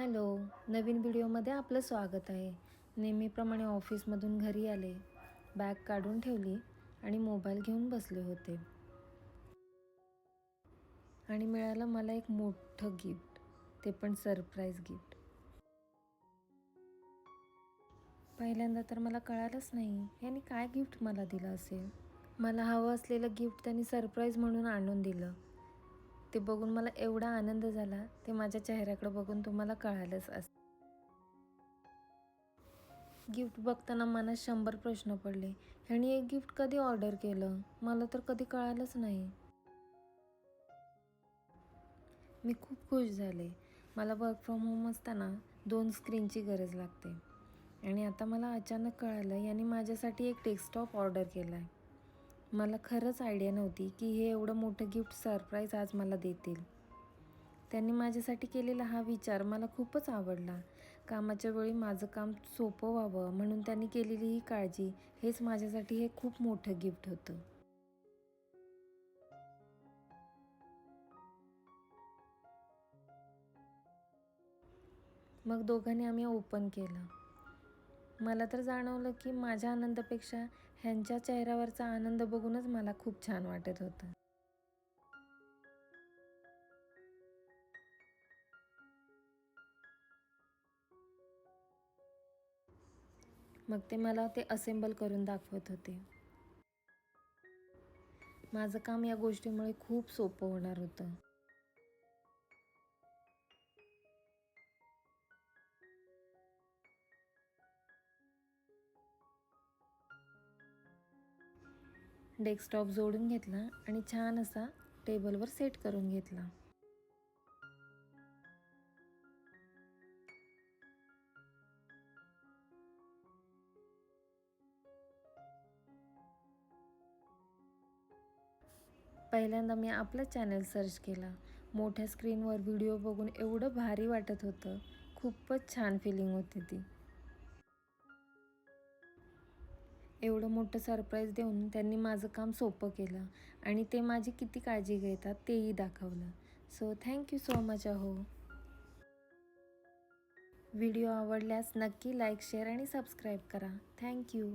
Hello नवीन व्हिडिओमध्ये आपलं स्वागत आहे. नेहमीप्रमाणे ऑफिसमधून घरी आले बॅग काढून ठेवली आणि मोबाईल घेऊन बसले होते. आणि मिळालं मला एक मोठं गिफ्ट ते पण सरप्राईज गिफ्ट. पहिल्यांदा तर मला कळालंच नाही यांनी काय गिफ्ट मला दिलं असेल? मला हवं असलेलं गिफ्ट त्यांनी सरप्राईज म्हणून आणून दिलं. ते बघून मला एवढा आनंद झाला ते माझ्या चेहऱ्याकडे बघून तुम्हाला कळालंच अस गिफ्ट बघताना मला शंभर प्रश्न पडले. ह्यानी एक गिफ्ट कधी ऑर्डर केलं? मला तर कधी कळालंच नाही. मी खूप खुश झाले. मला वर्क फ्रॉम होम असताना दोन स्क्रीनची गरज लागते. आणि आता मला अचानक कळालं यांनी माझ्यासाठी एक डेस्कटॉप ऑर्डर केला आहे मला खरंच आयडिया नव्हती की हे एवढं मोठं गिफ्ट सरप्राईज आज मला देतील. त्यांनी माझ्यासाठी केलेला हा विचार मला खूपच आवडला. कामाच्या वेळी माझं काम सोपं व्हावं म्हणून त्यांनी केलेली ही काळजी हेच माझ्यासाठी हे खूप मोठं गिफ्ट होतं. मग दोघांनी आम्ही ओपन केलं. मला तर जाणवलं की माझ्या आनंदापेक्षा ह्यांच्या चेहऱ्यावरचा आनंद बघूनच मला खूप छान वाटत होतं. मग ते मला ते असेंबल करून दाखवत होते. माझं काम या गोष्टीमुळे खूप सोपं होणार होतं. डेस्कटॉप जोडून घेतला आणि छान असा टेबलवर सेट करून घेतला. पहिल्यांदा मी आपलं चॅनल सर्च केला. मोठ्या स्क्रीनवर व्हिडिओ बघून एवढं भारी वाटत होतं. खूपच छान फिलिंग होती ती. एवढं मोठं सरप्राईज देऊन त्यांनी माझं काम सोपं केलं आणि ते माझी किती काळजी घेतात तेही दाखवलं. So thank you so much अहो. व्हिडिओ आवडल्यास नक्की लाईक शेअर आणि सबस्क्राईब करा. Thank you